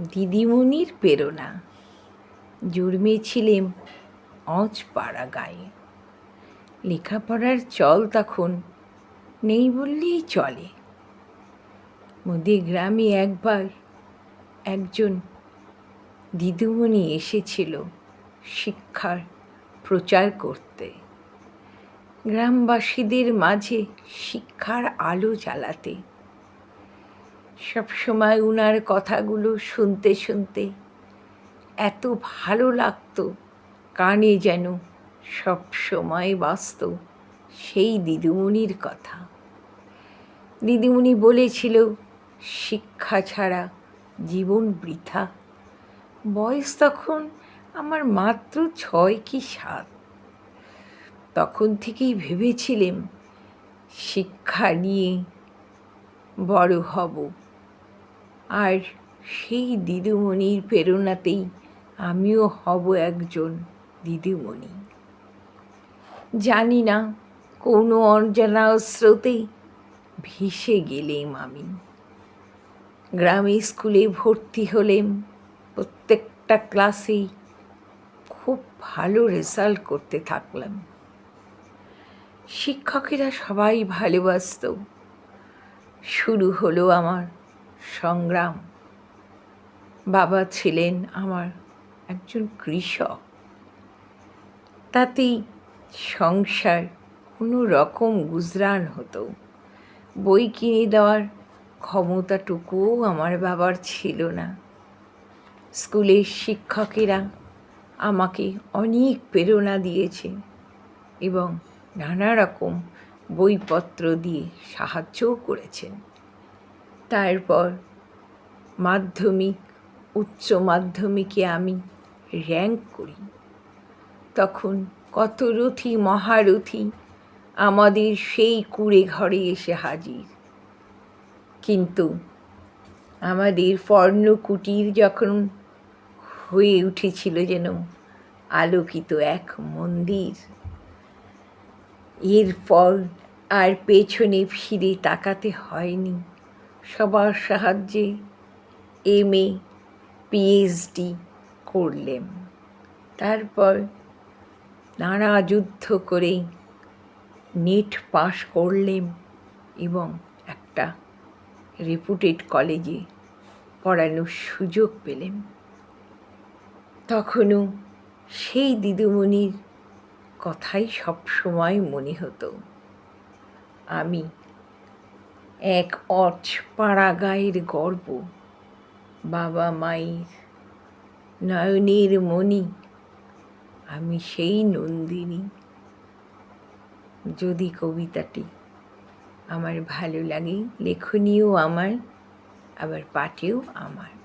দিদিমণির প্রেরণা। জন্মেছিলেম অঁচ পাড়া গায়ে। লেখাপড়ার চল তখন নেই বললেই চলে। মোদের গ্রামে একবার একজন দিদিমণি এসেছিল শিক্ষার প্রচার করতে। গ্রামবাসীদের মাঝে শিক্ষার আলো জ্বালাতে। সবসময় উনার কথাগুলো শুনতে শুনতে এত ভালো লাগতো, কানে যেন সব সময় বাজত সেই দিদিমণির কথা। দিদিমণি বলেছিল, শিক্ষা ছাড়া জীবন বৃথা। বয়স তখন আমার মাত্র ছয় কি সাত। তখন থেকেই ভেবেছিলাম, শিক্ষা নিয়ে বড় হব। আর সেই দিদিমণির প্রেরণাতেই আমিও হব একজন দিদিমণি। জানি না কোনো অঞ্জনা স্রোতে ভেসে গেলেম আমি। গ্রামে স্কুলে ভর্তি হলেম, প্রত্যেকটা ক্লাসেই খুব ভালো রেজাল্ট করতে থাকলাম। শিক্ষকেরা সবাই ভালোবাসত। শুরু হলো আমার সংগ্রাম। বাবা ছিলেন আমার একজন কৃষক। তাতেই সংসার কোনো রকম গুজরান হতো। বই কিনে দেওয়ার ক্ষমতাটুকুও আমার বাবার ছিল না। স্কুলের শিক্ষকেরা আমাকে অনেক প্রেরণা দিয়েছে এবং নানা রকম বইপত্র দিয়ে সাহায্যও করেছেন। তারপর মাধ্যমিক, উচ্চ মাধ্যমিকে আমি র্যাঙ্ক করি। তখন কত রথি, মহারথী আমাদের সেই কুড়ে ঘরে এসে হাজির। কিন্তু আমাদের পর্ণকুটির যখন হয়ে উঠেছিল যেন আলোকিত এক মন্দির, এরপর আর পেছনে ফিরে তাকাতে হয়নি। সবার সাহায্যে এম এ পিএইচডি করলেন। তারপর নানা যুদ্ধ করে নেট পাশ করলেন এবং একটা রেপুটেড কলেজে পড়ানোর সুযোগ পেলেন। তখনও সেই দিদিমণির কথাই সব সময় মনে হতো, আমি এক অচ পাড়া গায়ের গর্ব। বাবা মায়ের নয়নের মণি, আমি সেই নন্দিনী। যদি কবিতাটি আমার ভালো লাগে লেখনীও আমার, আবার পাঠেও আমার।